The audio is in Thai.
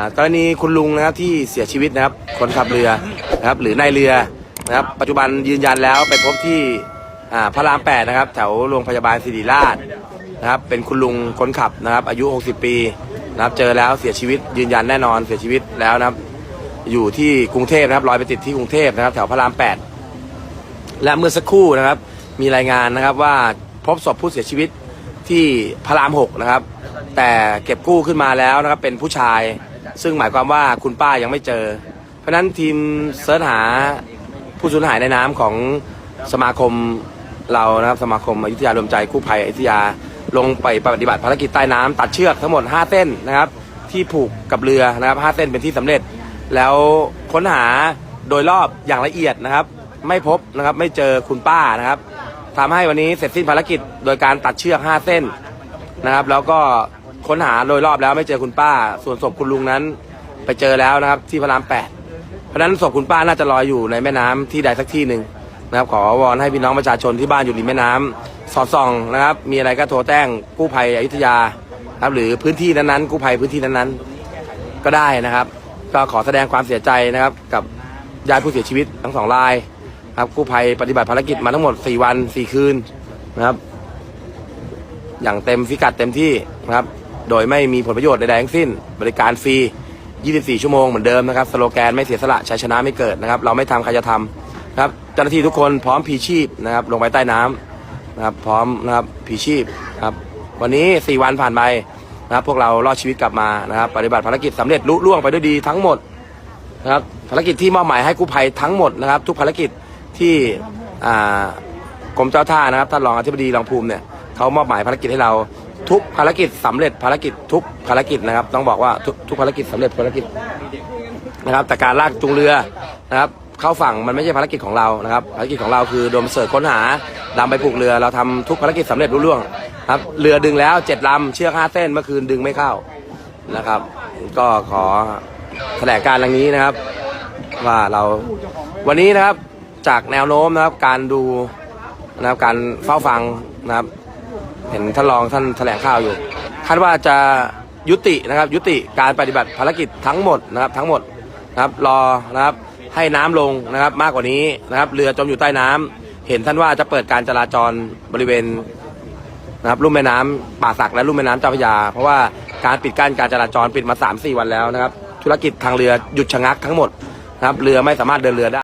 ากรณีคุณลุงนะครับที่เสียชีวิตนะครับคนขับเรือนะครับหรือนายเรือนะครับปัจจุบันยืนยันแล้วไปพบที่อ่าพระรามแปดนะครับ แถวโรงพยาบาลศิริราชนะครับเป็นคุณลุงคนขับนะครับ อายุ 60 ปีนะครับเจอแล้วเสียชีวิตยืนยันแน่นอนเสียชีวิตแล้วนะครับ อยู่ที่กรุงเทพนะครับลอยไปติดที่กรุงเทพนะครับ แถวพระรามแปดและเมื่อสักครู่นะครับ มีรายงานนะครับว่าพบศพผู้เสียชีวิตที่พระรามหกนะครับ แต่เก็บกู้ขึ้นมาแล้วนะครับเป็นผู้ชาย ซึ่งหมายความว่าคุณป้ายังไม่เจอ เพราะฉะนั้นทีมเสิร์ชหาผู้สูญหายในน้ำของสมาคมเรานะครับสมาคมอยุธยารวมใจกู้ภัยอยุธยาลงไปปฏิบัติภารกิจใต้น้ำตัดเชือกทั้งหมด 5 เส้นนะครับ ที่ผูกกับเรือนะครับ 5 เส้นเป็นที่สำเร็จ แล้วค้นหาโดยรอบอย่างละเอียดนะครับ ไม่พบนะครับไม่เจอคุณป้านะครับทำให้วันนี้เสร็จสิ้นภารกิจโดยการตัดเชือก 5 เส้นนะครับ แล้วก็ ค้นหาโดยรอบแล้วไม่เจอคุณป้า ส่วนศพคุณลุงนั้น ไปเจอแล้วนะครับ ที่พระรามแปดเพราะฉะนั้นศพคุณป้าน่าจะลอยอยู่ในแม่น้ำที่ใดสักที่หนึ่งนะครับ ขอวอนให้พี่น้องประชาชนที่บ้านอยู่ริมแม่น้ำสอดส่องนะครับ มีอะไรก็โทรแจ้งกู้ภัยอยุธยาครับหรือพื้นที่นั้นๆกู้ภัยพื้นที่นั้นๆ ก็ได้นะครับ ก็ขอแสดงความเสียใจนะครับ กับญาติผู้เสียชีวิตทั้งสองราย ครับกู้ภัยปฏิบัติภารกิจมาทั้งหมด 4 วัน 4 คืนนะครับ อย่างเต็มพิกัดเต็มที่นะครับ โดยไม่มีผลประโยชน์ใดๆทั้งสิ้น บริการฟรี 24 ชั่วโมงเหมือนเดิมนะครับ สโลแกนไม่เสียสละชัยชนะไม่เกิดนะครับ เราไม่ทำใครจะทำนะครับ เจ้าหน้าที่ทุกคนพร้อมพีชีพนะครับ ลงไปใต้น้ำนะครับ พร้อมนะครับพีชีพครับ วันนี้ 4 วันผ่านไปนะครับ พวกเรารอดชีวิตกลับมานะครับ ปฏิบัติภารกิจสำเร็จลุล่วงไปด้วยดีทั้งหมดนะครับ ภารกิจที่มอบหมายให้กู้ภัยทั้งหมดนะครับ ทุกภารกิจที่กรมเจ้าท่านะครับ ท่านรองอธิบดีรองภูมิเนี่ยเขามอบหมายภารกิจให้เรา ทุกภารกิจสำเร็จภารกิจทุกภารกิจนะครับ ต้องบอกว่าทุกทุกภารกิจสำเร็จภารกิจนะครับ แต่การลากจูงเรือนะครับ เข้าฝั่งมันไม่ใช่ภารกิจของเรานะครับ ภารกิจของเราคือโดมเสิร์ชค้นหาดำไปผูกเรือ เราทำทุกภารกิจสำเร็จรุ่ล่วงครับเรือดึงแล้วเจ็ดลำเชือกห้าเส้นเมื่อคืนดึงไม่เข้านะครับ ก็ขอแถลงการดังนี้นะครับ ว่าเราวันนี้นะครับจากแนวโน้มนะครับการดูนะครับการเฝ้าฟังนะครับ เห็นท่านรองท่านแถลงข่าวอยู่ คาดว่าจะยุตินะครับยุติการปฏิบัติภารกิจทั้งหมดนะครับทั้งหมดนะครับรอนะครับให้น้ำลงนะครับมากกว่านี้นะครับเรือจมอยู่ใต้น้ำเห็นท่านว่าจะเปิดการจราจรบริเวณนะครับลุ่มแม่น้ำป่าสักและลุ่มแม่น้ำเจ้าพระยา เพราะว่าการปิดกั้นการจราจรปิดมา3-4วันแล้วนะครับธุรกิจทางเรือหยุดชะงักทั้งหมดนะครับเรือไม่สามารถเดินเรือได้